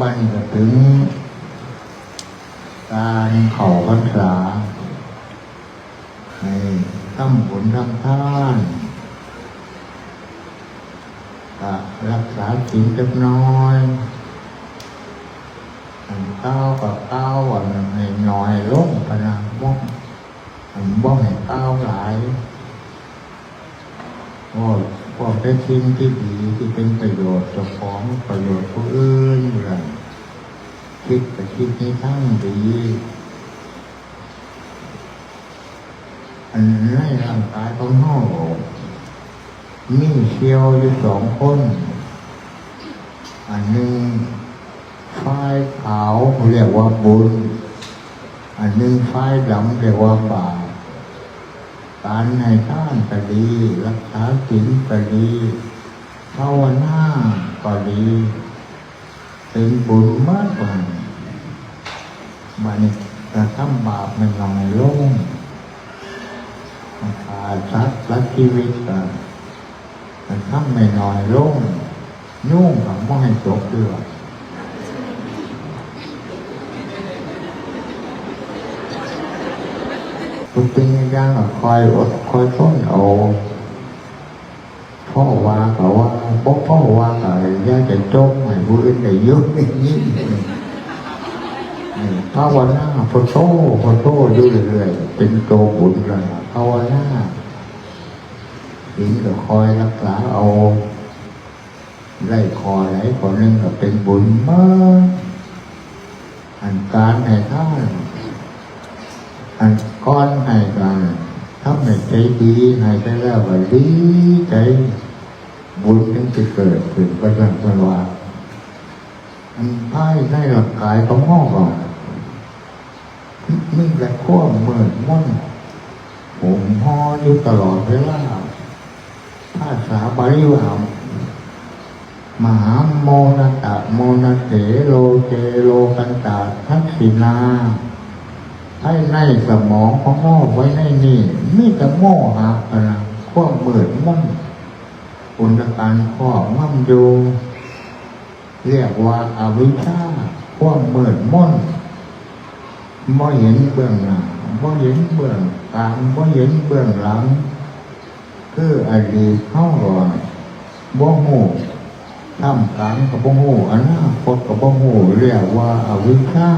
บันก็ถึง การเข่าพรรษาให้ทำบุญทำทานรักษาศีลเล็กน้อยอันเก้ากับเก้าวันให้น้อยลงพนังบ้องอันบ้องให้เก้าหลายโอ้พวกเป็นสิ่งที่ดีที่เป็นประโยชน์จ้าของประโยชน์ผู้อื่นอยู่แล้ว คิดแต่คิดในทางดีอันในร่างกายของห้องมีเชียวอยู่สองคน อันหนึ่งฝ้ายขาวเรียกว่าบุญ อันหนึ่งฝ้ายดำเรียกว่าบาปการให้ท่านก็ดี รักษาศีลก็ดีภาวนาก็ดี เป็นบุญมากกว่า มันกระทำบาปมันน้อยลงขาดทรัพย์และชีวิตกันกระทำไม่น้อยลงยุ่งกับไม่ให้จบเดือดทุกสิ่งอย่างคอยอดคอยทนเอาพ่อว่าเขาว่าพ่อพ่อว่าเขาย่าจะจมให้ผู้อื่นได้ยุ่งอย่างนี้ ภาวนาพุทโธพุทโธอยู่เรื่อยๆเป็นโตวบุญเลยภาวนาถึงก็คอยรักษาเอาได้คอไหนคนหนึ่งก็เป็นบุญมากอันการให้ท่านอันก้อนให้กันถ้าไม่ใจดีให้ไปแล้วก็ดีใจบุญถึงจะเกิดขึ้นประจันตวาอันภายในหลักกายของห้องก่อน นี่แหละข้อเมื่อนม่อนผมห่ออยู่ตลอดเวลาภาษาบาลีว่ามหาโมนตะโมนเสโลเจโลกันตาทักษินาให้ในสมองของห้อไว้ในนี่มีแต่โม่หาพลังข้อเมื่อนม่อนอุณการข้อมั่มอยู่เรียกว่าอาวิชชาความเมิดม่น บ่เห็นเบื้องหน้าบ่เห็นเบื้องกลางบ่เห็นเบื้องหลัง คืออดีตเข้าก่อนบ่หูท่ามกลางกับบ่หูอนาคตกับบ่หูเรียกว่าอวิชชา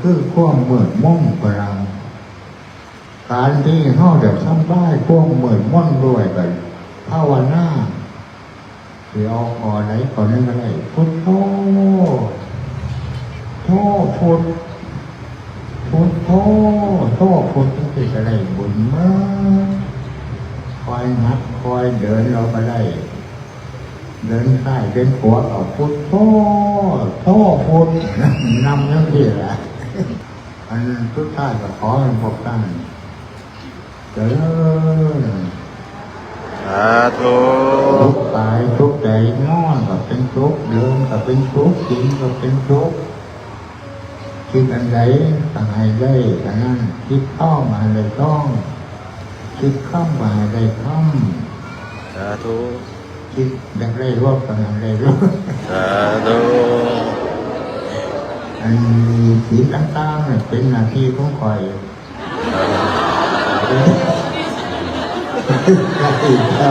คือความเมิดม่นพลังการที่เขาจะทำได้พวกเหมือนม่อนรวยกันภาวนาเดี๋ยวขอไหนขอนั้นอะไรพุทโธ ธพุทพุทโธโธพุทต้องเป็นอะไรบุญมาก คอยนัดคอยเดินเราไปได้ เดินซ้ายเดินขวาเอาพุทโธโธพุทนำนั่นที่แหละอันทุกท่านก็ขอให้พวกท่านเจริญสาธุทุกกายทุกใจนอนก็เป็นทุกเดินก็เป็นทุกกินก็เป็นทุก คิดอันใดก็ให้ได้อันนั้นคิดต้องมาให้ได้ต้องคิดข้ามมาให้ได้ข้ามสาธุคิดอยากได้รบก็ให้ได้รบสาธุอันมีสีต่างๆเนี่ยเป็นหน้าที่ของคอยได้ได้